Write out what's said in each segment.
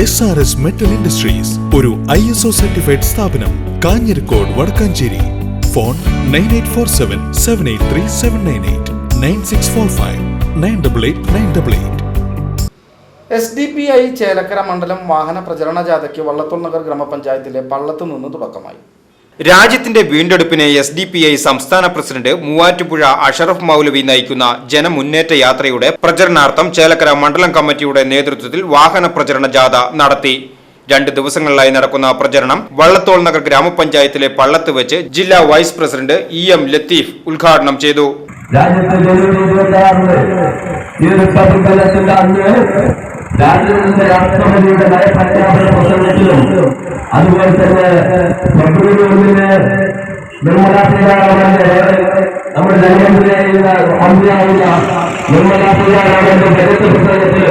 S R S metal industries ഒരു I S O certified സ്ഥാപനം Kanjirakode Vadakkanchery. Phone nine eight four seven seven eight three seven nine eight nine six four five nine double eight nine double eight S D P I Chelakkara മണ്ഡലം വാഹന പ്രചരണ ജാഥയ്ക്ക് വള്ളത്തോൾ നഗർ ഗ്രാമപഞ്ചായത്തിലെ പള്ളത്തു നിന്ന് തുടക്കമായി. രാജ്യത്തിന്റെ വീണ്ടെടുപ്പിന് S D P I സംസ്ഥാന president Muvattupuzha Ashraf മൗലവി നയിക്കുന്ന ജനമുന്നേറ്റ യാത്രയുടെ പ്രചരണാർത്ഥം ചേലക്കര മണ്ഡലം കമ്മിറ്റിയുടെ നേതൃത്വത്തിൽ വാഹന പ്രചരണ ജാഥ നടത്തി. രണ്ട് ദിവസങ്ങളിലായി നടക്കുന്ന പ്രചരണം വള്ളത്തോൾ നഗർ ഗ്രാമപഞ്ചായത്തിലെ പള്ളത്ത് വെച്ച് ജില്ലാ vice president E M Latheef ഉദ്ഘാടനം ചെയ്തു. രാജ്യത്തെ അതുപോലെ തന്നെ ഫെബ്രുവരി ഒന്നിന് നിർമ്മലാ സീതാരാമന്റെ നമ്മുടെ ധനമന്ത്രിയായിരുന്ന മന്ത്രിയായിരുന്ന നിർമ്മലാ സീതാരാമന്റെ ബജറ്റ് പുസ്തകത്തിൽ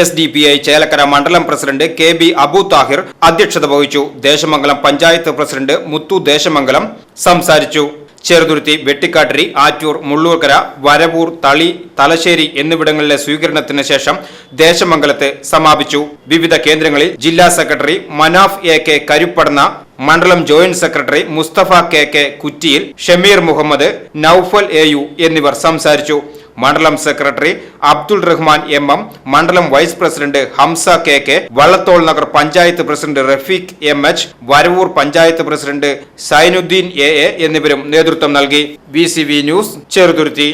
S D P I Chelakkara മണ്ഡലം president K B Abu Thahir അധ്യക്ഷത വഹിച്ചു. ദേശമംഗലം പഞ്ചായത്ത് പ്രസിഡന്റ് മുത്തു ദേശമംഗലം സംസാരിച്ചു. ചെറുതുരുത്തി വെട്ടിക്കാട്ടിരി ആറ്റൂർ മുള്ളൂർക്കര വരവൂർ തളി തലശ്ശേരി എന്നിവിടങ്ങളിലെ സ്വീകരണത്തിന് ശേഷം ദേശമംഗലത്ത് സമാപിച്ചു. വിവിധ കേന്ദ്രങ്ങളിൽ ജില്ലാ secretary Manaf A K Karuppadanna മണ്ഡലം joint secretary Musthafa K K Kuttiyil Shameer Muhammad Noufal A എന്നിവർ സംസാരിച്ചു. മണ്ഡലം secretary Abdul Rahman M M മണ്ഡലം vice president Hamsa K K Vallathol Nagar panchayat president Rafeeq M H Varavoor panchayat president Sainuddin A A എന്നിവരും നേതൃത്വം നൽകി. V news Cheruthuruthy.